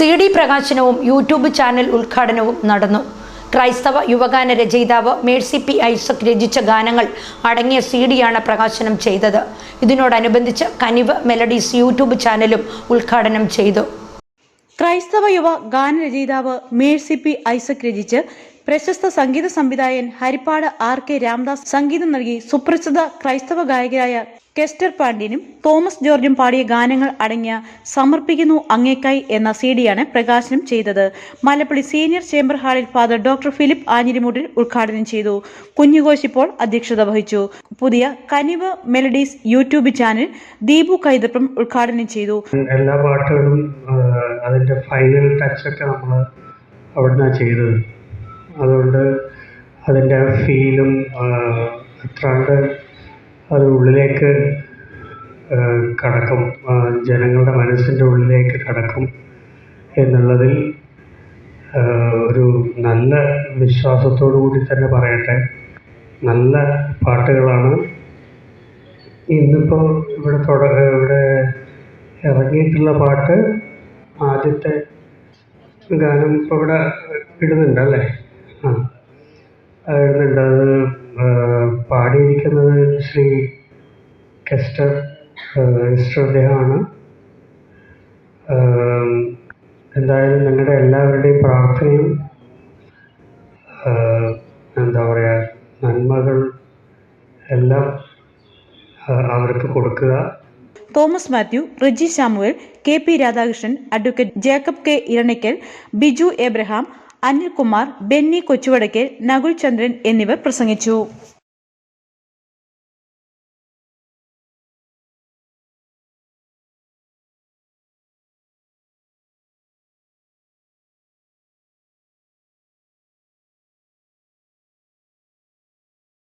C D പ്രകാശനവും YouTube channel ഉദ്ഘാടനവും നടന്നു. ക്രൈസ്തവ യുവഗാന രചയിതാവ് മേഴ്സി പി ഐസക് രചിച്ച ഗാനങ്ങൾ അടങ്ങിയ സി ഡിയാണ് പ്രകാശനം ചെയ്തത്. ഇതിനോടനുബന്ധിച്ച് കനിവ് മെലഡീസ് യൂട്യൂബ് ചാനലും ഉദ്ഘാടനം ചെയ്തു. ക്രൈസ്തവ യുവ ഗാനരചയിതാവ് മേഴ്സി പി ഐസക് രചിച്ച് പ്രശസ്ത സംഗീത സംവിധായകൻ ഹരിപ്പാട് ആർ കെ രാംദാസ് സംഗീതം നൽകി സുപ്രസിദ്ധ ക്രൈസ്തവ ഗായകരായ കെസ്റ്റർ പാണ്ഡ്യനും തോമസ് ജോർജും പാടിയ ഗാനങ്ങൾ അടങ്ങിയ സമർപ്പിക്കുന്നു അങ്ങേക്കായി എന്ന സി ഡിയാണ് പ്രകാശനം ചെയ്തത്. മലപ്പള്ളി സീനിയർ ചേംബർ ഹാളിൽ ഫാദർ ഡോക്ടർ ഫിലിപ്പ് ആഞ്ഞിരിമൂട്ടിൽ ഉദ്ഘാടനം ചെയ്തു. കുഞ്ഞുകോശ് ഇപ്പോൾ അധ്യക്ഷത വഹിച്ചു. പുതിയ Kanivu melodies YouTube channel Deepu Kaithappam ഉദ്ഘാടനം ചെയ്തു. എല്ലാ പാട്ടുകളും അതിന്റെ ഫൈനൽ ടച്ചൊക്കെ നമ്മൾ അവിടുന്ന് ചെയ്തത്. അതുകൊണ്ട് അതിന്റെ ഫീലും എത്രാണ്ട് അത് ഉള്ളിലേക്ക് കടക്കും. ജനങ്ങളുടെ മനസ്സിന്റെ ഉള്ളിലേക്ക് കടക്കും എന്നുള്ളതിൽ ഒരു നല്ല വിശ്വാസത്തോടു കൂടി തന്നെ പറയട്ടെ. നല്ല പാട്ടുകളാണ് ഇന്നിപ്പോൾ ഇവിടെ തുട ഇവിടെ ഇറങ്ങിയിട്ടുള്ള പാട്ട് ആദ്യത്തെ ഗാനം ഇപ്പോൾ ഇവിടെ ഇടുന്നുണ്ട് അല്ലേ? ആ അത് പാടിയിരിക്കുന്നത് ശ്രീ കെസ്റ്റർ മിസ്റ്റർ എന്തായാലും നിങ്ങളുടെ എല്ലാവരുടെയും പ്രാർത്ഥനയും എന്താ പറയുക നന്മകൾ എല്ലാം അവർക്ക് കൊടുക്കുക. Thomas Mathew Riji Samuel K P Radhakrishnan advocate Jacob K Iranakkal Biju Abraham Anilkumar Benny Kochuvadakkal Nakul Chandran എന്നിവർ പ്രസംഗിച്ചു.